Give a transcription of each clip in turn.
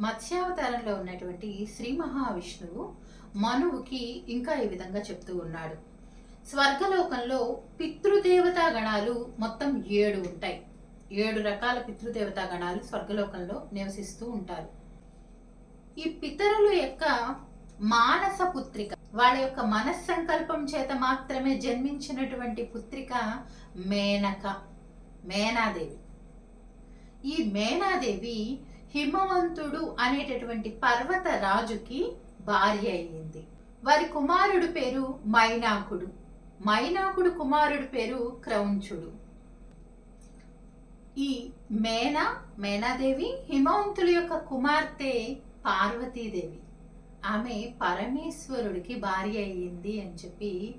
మత్స్యావతారంలో ఉన్నటువంటి శ్రీ మహావిష్ణువు మనువుకి ఇంకా ఈ విధంగా చెప్తూ ఉన్నాడు. స్వర్గలోకంలో పితృదేవతా గణాలు మొత్తం ఏడు ఉంటాయి. ఏడు రకాల పితృదేవతా గణాలు స్వర్గలోకంలో నివసిస్తూ ఉంటారు. ఈ పితరుల యొక్క మానస పుత్రిక వాళ్ళ యొక్క మనస్సంకల్పం చేత మాత్రమే జన్మించినటువంటి పుత్రిక మేనక మేనాదేవి. ఈ మేనాదేవి హిమవంతుడు అనేటటువంటి పర్వత రాజుకి భార్య అయ్యింది. వారి కుమారుడు పేరు మైనాకుడు. మైనాకుడు కుమారుడు పేరు క్రౌంచుడు. ఈ మేనా మేనాదేవి హిమవంతుల యొక్క కుమార్తె పార్వతీదేవి. ఆమె పరమేశ్వరుడికి భార్య అయ్యింది అని చెప్పి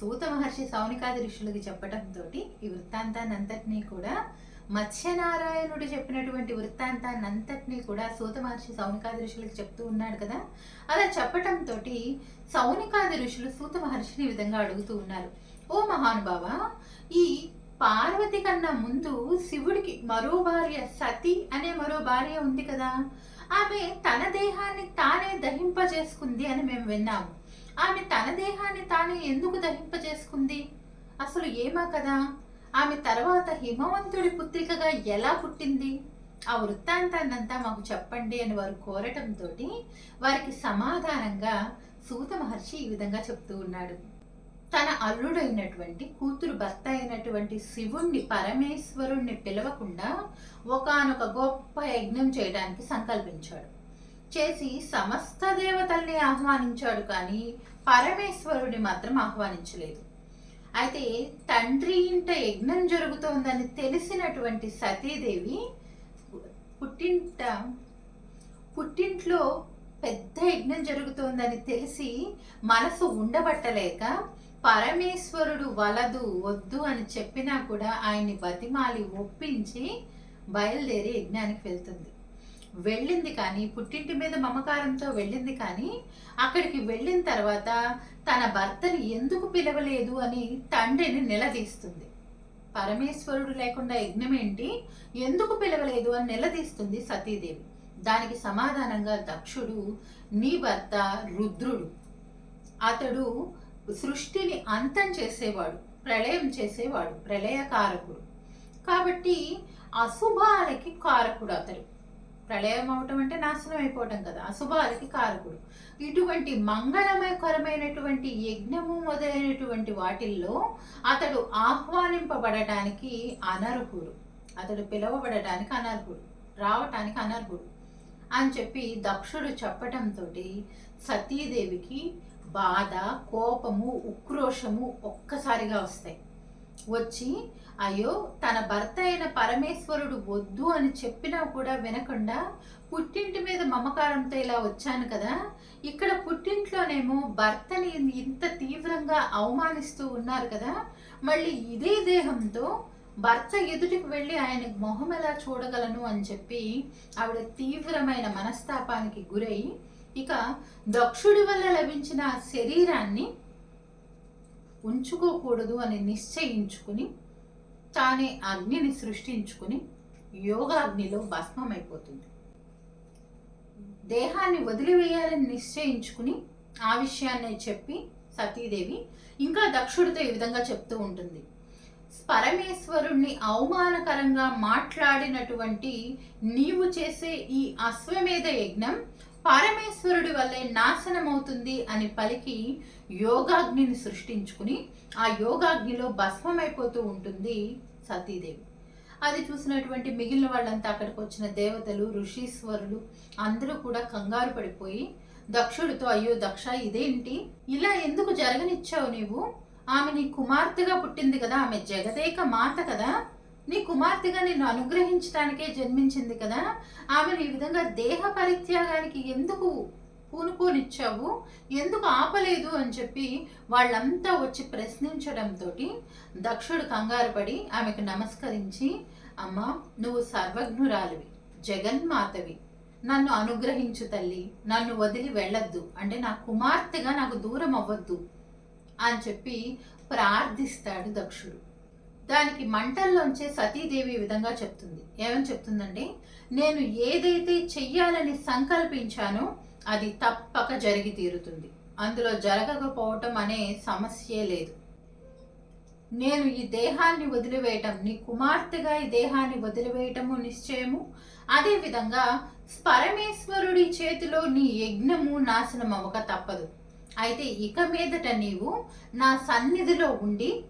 సూత మహర్షి సౌనికాది ఋషులకి చెప్పడంతో ఈ వృత్తాంతాన్ని అంతటినీ కూడా మత్స్యనారాయణుడు చెప్పినటువంటి వృత్తాంతాన్ని అంతటినీ కూడా సూత మహర్షి సౌనికాది ఋషులకు చెప్తూ ఉన్నాడు కదా? అలా చెప్పటంతో సౌనికాది ఋషులు సూత మహర్షిని ఈ విధంగా అడుగుతూ ఉన్నారు. ఓ మహానుభావ ఈ పార్వతి కన్నా ముందు శివుడికి మరో భార్య సతి అనే మరో భార్య ఉంది కదా? ఆమె తన దేహాన్ని తానే దహింపజేసుకుంది అని మేము విన్నాము ఆమె తన దేహాన్ని తానే ఎందుకు దహింపజేసుకుంది? అసలు ఏమా కదా? ఆమె తర్వాత హిమవంతుడి పుత్రికగా ఎలా పుట్టింది? ఆ వృత్తాంతాన్నంతా మాకు చెప్పండి అని వారు కోరటంతో వారికి సమాధానంగా సూత మహర్షి ఈ విధంగా చెప్తూ ఉన్నాడు. తన అల్లుడైనటువంటి కూతురు భర్త అయినటువంటి శివుణ్ణి పరమేశ్వరుణ్ణి పిలవకుండా ఒకానొక గొప్ప యజ్ఞం చేయడానికి సంకల్పించాడు. చేసి సమస్త దేవతల్ని ఆహ్వానించాడు కానీ పరమేశ్వరుడిని మాత్రం ఆహ్వానించలేదు. అయితే తండ్రి ఇంట యజ్ఞం జరుగుతోందని తెలిసినటువంటి సతీదేవి పుట్టింట పుట్టింట్లో పెద్ద యజ్ఞం జరుగుతోందని తెలిసి మనసు ఉండబట్టలేక పరమేశ్వరుడు వలదు వద్దు అని చెప్పినా కూడా ఆయన్ని బతిమాలి ఒప్పించి బయలుదేరి యజ్ఞానికి వెళ్తుంది. వెళ్ళింది కానీ పుట్టింటి మీద మమకారంతో వెళ్ళింది కానీ అక్కడికి వెళ్ళిన తర్వాత తన భర్తని ఎందుకు పిలవలేదు అని తండ్రిని నిలదీస్తుంది. పరమేశ్వరుడు లేకుండా యజ్ఞం ఏంటి? ఎందుకు పిలవలేదు అని నిలదీస్తుంది సతీదేవి. దానికి సమాధానంగా దక్షుడు నీ భర్త రుద్రుడు. అతడు సృష్టిని అంతం చేసేవాడు ప్రళయం చేసేవాడు ప్రళయకారకుడు. కాబట్టి అశుభాలకి కారకుడు అతడు. ప్రళయం అవటం అంటే నాశనం అయిపోవటం కదా. అశుభాలకి కారకుడు. ఇటువంటి మంగళమయకరమైనటువంటి యజ్ఞము మొదలైనటువంటి వాటిల్లో అతడు ఆహ్వానింపబడటానికి అనర్హుడు. అతడు పిలవబడటానికి అనర్హుడు. రావటానికి అనర్హుడు. అని చెప్పి దక్షుడు చెప్పటంతో సతీదేవికి బాధ కోపము ఉక్రోషము ఒక్కసారిగా వస్తాయి. వచ్చి అయ్యో తన భర్త అయిన పరమేశ్వరుడు వద్దు అని చెప్పినా కూడా వినకుండా పుట్టింటి మీద మమకారంతో ఇలా వచ్చాను కదా. ఇక్కడ పుట్టింట్లోనేమో భర్తని ఇంత తీవ్రంగా అవమానిస్తూ ఉన్నారు కదా. మళ్ళీ ఇదే దేహంతో భర్త ఎదుటికి వెళ్ళి ఆయన మొహం ఎలా చూడగలను అని చెప్పి ఆవిడ తీవ్రమైన మనస్తాపానికి గురై ఇక దక్షుడి వల్ల లభించిన శరీరాన్ని ఉంచుకోకూడదు అని నిశ్చయించుకుని తానే అగ్నిని సృష్టించుకుని యోగాగ్నిలో భస్మమైపోతుంది. దేహాన్ని వదిలివేయాలని నిశ్చయించుకుని ఆ విషయాన్ని చెప్పి సతీదేవి ఇంకా దక్షుడితో ఈ విధంగా చెప్తూ ఉంటుంది. పరమేశ్వరుణ్ణి అవమానకరంగా మాట్లాడినటువంటి నీవు చేసే ఈ అశ్వమేధ యజ్ఞం పరమేశ్వరుడి వల్లే నాశనమవుతుంది అని పలికి యోగాగ్నిని సృష్టించుకుని ఆ యోగాగ్నిలో భస్మమైపోతూ ఉంటుంది సతీదేవి. అది చూసినటువంటి మిగిలిన వాళ్ళంతా అక్కడికి వచ్చిన దేవతలు ఋషీశ్వరులు అందరూ కూడా కంగారు పడిపోయి దక్షుడితో అయ్యో దక్ష ఇదేంటి? ఇలా ఎందుకు జరగనిచ్చావు నీవు? ఆమె నీ కుమార్తెగా పుట్టింది కదా ఆమె జగదేక మాత కదా. నీ కుమార్తెగా నిన్ను అనుగ్రహించడానికే జన్మించింది కదా. ఆమెను ఈ విధంగా దేహ పరిత్యాగానికి ఎందుకు పూనుకోనిచ్చావు ఎందుకు ఆపలేదు అని చెప్పి వాళ్ళంతా వచ్చి ప్రశ్నించడంతో దక్షుడు కంగారు పడి ఆమెకు నమస్కరించి అమ్మ నువ్వు సర్వజ్ఞురాలివి జగన్మాతవి. నన్ను అనుగ్రహించు తల్లి నన్ను వదిలి వెళ్ళొద్దు. అంటే నా కుమార్తెగా నాకు దూరం అవ్వద్దు. అని చెప్పి ప్రార్థిస్తాడు దక్షుడు. దానికి మంటల్లోంచే సతీదేవి ఈ విధంగా చెప్తుంది. ఏమని చెప్తుందంటే నేను ఏదైతే చెయ్యాలని సంకల్పించానో అది తప్పక జరిగి తీరుతుంది. అందులో జరగకపోవటం అనే సమస్యే లేదు. నేను ఈ దేహాన్ని వదిలివేయటం నీ కుమార్తెగా ఈ దేహాన్ని వదిలివేయటము నిశ్చయము? అదేవిధంగా పరమేశ్వరుడి చేతిలో నీ యజ్ఞము నాశనం అవ్వక తప్పదు. అయితే ఇక మీదట నీవు నా సన్నిధిలో ఉండి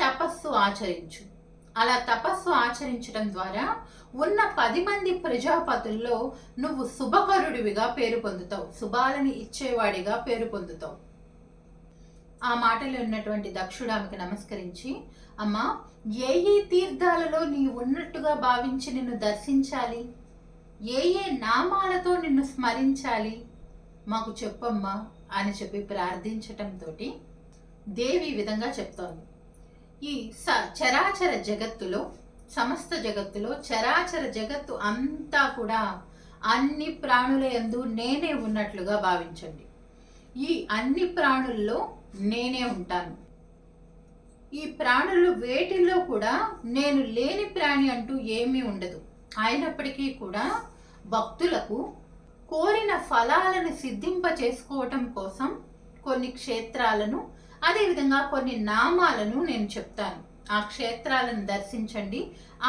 తపస్సు ఆచరించు. అలా తపస్సు ఆచరించడం ద్వారా ఉన్న పది మంది ప్రజాపతుల్లో నువ్వు శుభకరుడివిగా పేరు పొందుతావు. శుభాలని ఇచ్చేవాడిగా పేరు పొందుతావు. ఆ మాటలో ఉన్నటువంటి దక్షుడు ఆమెకు నమస్కరించి అమ్మా ఏ ఏ తీర్థాలలో నీ ఉన్నట్టుగా భావించి నిన్ను దర్శించాలి? ఏ ఏ నామాలతో నిన్ను స్మరించాలి? మాకు చెప్పమ్మా అని చెప్పి ప్రార్థించటంతో దేవి ఈ విధంగా చెప్తోంది. ఈ స చరాచర జగత్తులో సమస్త జగత్తులో చరాచర జగత్తు అంతా కూడా అన్ని ప్రాణుల యందు నేనే ఉన్నట్లుగా భావించండి. ఈ అన్ని ప్రాణుల్లో నేనే ఉంటాను. ఈ ప్రాణులు వేటిల్లో కూడా నేను లేని ప్రాణి అంటూ ఏమీ ఉండదు. అయినప్పటికీ కూడా భక్తులకు కోరిన ఫలాలను సిద్ధింప చేసుకోవటం కోసం కొన్ని క్షేత్రాలను అదేవిధంగా కొన్ని నామాలను నేను చెప్తాను. ఆ క్షేత్రాలను దర్శించండి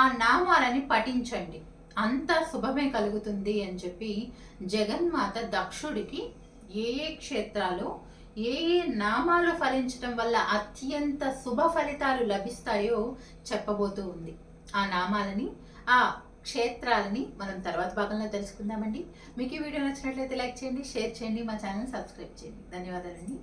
ఆ నామాలని పఠించండి. అంతా శుభమే కలుగుతుంది అని చెప్పి జగన్మాత దక్షుడికి ఏ ఏ క్షేత్రాలు ఏ ఏ నామాలు ఫలించడం వల్ల అత్యంత శుభ ఫలితాలు లభిస్తాయో చెప్పబోతూ ఉంది. ఆ నామాలని ఆ క్షేత్రాలని మనం తర్వాత భాగంలో తెలుసుకుందామండి. మీకు ఈ వీడియో నచ్చినట్లయితే లైక్ చేయండి షేర్ చేయండి మా ఛానల్ సబ్స్క్రైబ్ చేయండి. ధన్యవాదాలండి.